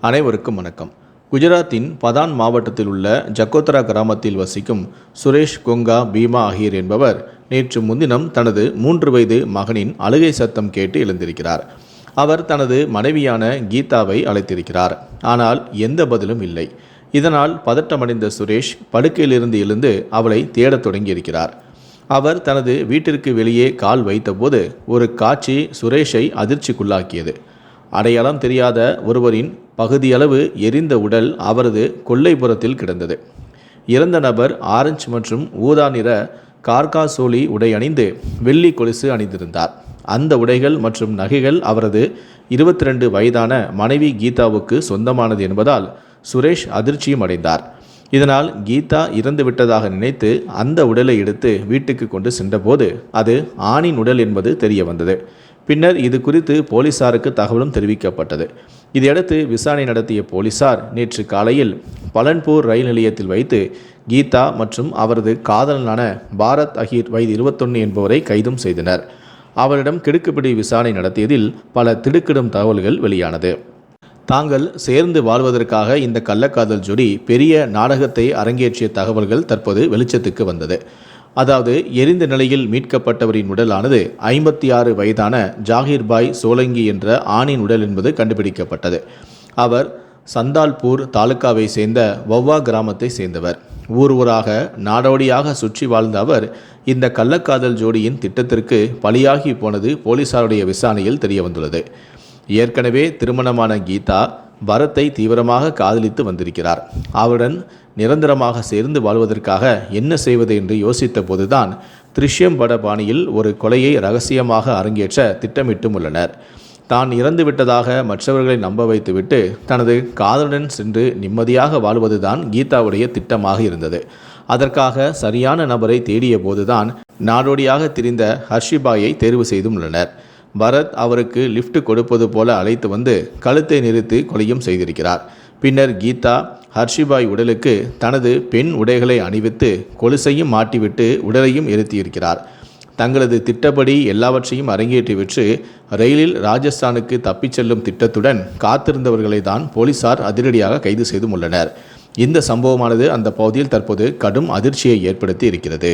அனைவருக்கும் வணக்கம். குஜராத்தின் பதான் மாவட்டத்தில் உள்ள ஜக்கோத்ரா கிராமத்தில் வசிக்கும் சுரேஷ் கொங்கா பீமா ஆகியர் என்பவர் நேற்று முன்தினம் தனது மூன்று வயது மகனின் அழுகை சத்தம் கேட்டு எழுந்திருக்கிறார். அவர் தனது மனைவியான கீதாவை அழைத்திருக்கிறார். ஆனால் எந்த பதிலும் இல்லை. இதனால் பதட்டமடைந்த சுரேஷ் படுக்கையிலிருந்து எழுந்து அவளை தேடத் தொடங்கியிருக்கிறார். அவர் தனது வீட்டிற்கு வெளியே கால் வைத்தபோது ஒரு காட்சி சுரேஷை அதிர்ச்சிக்குள்ளாக்கியது. அடையாளம் தெரியாத ஒருவரின் பகுதியளவு எரிந்த உடல் அவரது கொல்லைப்புறத்தில் கிடந்தது. இறந்த நபர் ஆரஞ்சு மற்றும் ஊதா நிற கார்காசோலி உடை அணிந்து வெள்ளி கொலுசு அணிந்திருந்தார். அந்த உடைகள் மற்றும் நகைகள் அவரது இருபத்தி ரெண்டு வயதான மனைவி கீதாவுக்கு சொந்தமானது என்பதால் சுரேஷ் அதிர்ச்சியும் அடைந்தார். இதனால் கீதா இறந்து விட்டதாக நினைத்து அந்த உடலை எடுத்து வீட்டுக்கு கொண்டு சென்றபோது அது ஆணின் உடல் என்பது தெரிய வந்தது பின்னர் இது குறித்து போலீசாருக்கு தகவலும் தெரிவிக்கப்பட்டது. இதையடுத்து விசாரணை நடத்திய போலீசார் நேற்று காலையில் பலன்பூர் ரயில் நிலையத்தில் வைத்து கீதா மற்றும் அவரது காதலனான பாரத் அஹீர் வயது இருபத்தொன்று என்பவரை கைதும் செய்தனர். அவரிடம் கிடுக்குப்பிடி விசாரணை நடத்தியதில் பல திடுக்கிடும் தகவல்கள் வெளியானது. தாங்கள் சேர்ந்து வாழ்வதற்காக இந்த கள்ளக்காதல் ஜோடி பெரிய நாடகத்தை அரங்கேற்றிய தகவல்கள் தற்போது வெளிச்சத்துக்கு வந்தது. அதாவது எரிந்த நிலையில் மீட்கப்பட்டவரின் உடலானது ஐம்பத்தி ஆறு வயதான ஜாகிர்பாய் சோலங்கி என்ற ஆணின் உடல் என்பது கண்டுபிடிக்கப்பட்டது. அவர் சந்தால்பூர் தாலுக்காவை சேர்ந்த வவ்வா கிராமத்தை சேர்ந்தவர். ஊர் ஊராக நாடோடியாக சுற்றி வாழ்ந்த அவர் இந்த கள்ளக்காதல் ஜோடியின் திட்டத்திற்கு பலியாகி போனது போலீசாருடைய விசாரணையில் தெரிய வந்துள்ளது ஏற்கனவே திருமணமான கீதா பரத்தை தீவிரமாக காதலித்து வந்திருக்கிறார். அவருடன் நிரந்தரமாக சேர்ந்து வாழ்வதற்காக என்ன செய்வது என்று யோசித்த போதுதான் திருஷ்யம் பட பாணியில் ஒரு கொலையை ரகசியமாக அரங்கேற்ற திட்டமிட்டும் உள்ளனர். தான் இறந்து விட்டதாக மற்றவர்களை நம்ப வைத்துவிட்டு தனது காதலுடன் சென்று நிம்மதியாக வாழ்வதுதான் கீதாவுடைய திட்டமாக இருந்தது. அதற்காக சரியான நபரை தேடிய போதுதான் நாடோடியாக திரிந்த ஹர்ஷிபாயை தேர்வு செய்தும் உள்ளனர். பரத் அவருக்கு லிஃப்ட் கொடுப்பது போல அழைத்து வந்து கழுத்தை நிறுத்தி கொலையும் செய்திருக்கிறார். பின்னர் கீதா ஹர்ஷிபாய் உடலுக்கு தனது பெண் உடைகளை அணிவித்து கொலுசையும் மாட்டிவிட்டு உடலையும் எரித்தியிருக்கிறார். தங்களது திட்டப்படி எல்லாவற்றையும் அரங்கேற்றிவிட்டு ரயிலில் ராஜஸ்தானுக்கு தப்பிச் செல்லும் திட்டத்துடன் காத்திருந்தவர்களை தான் போலீசார் அதிரடியாக கைது செய்தும் உள்ளனர். இந்த சம்பவமானது அந்த பகுதியில் தற்போது கடும் அதிர்ச்சியை ஏற்படுத்தி இருக்கிறது.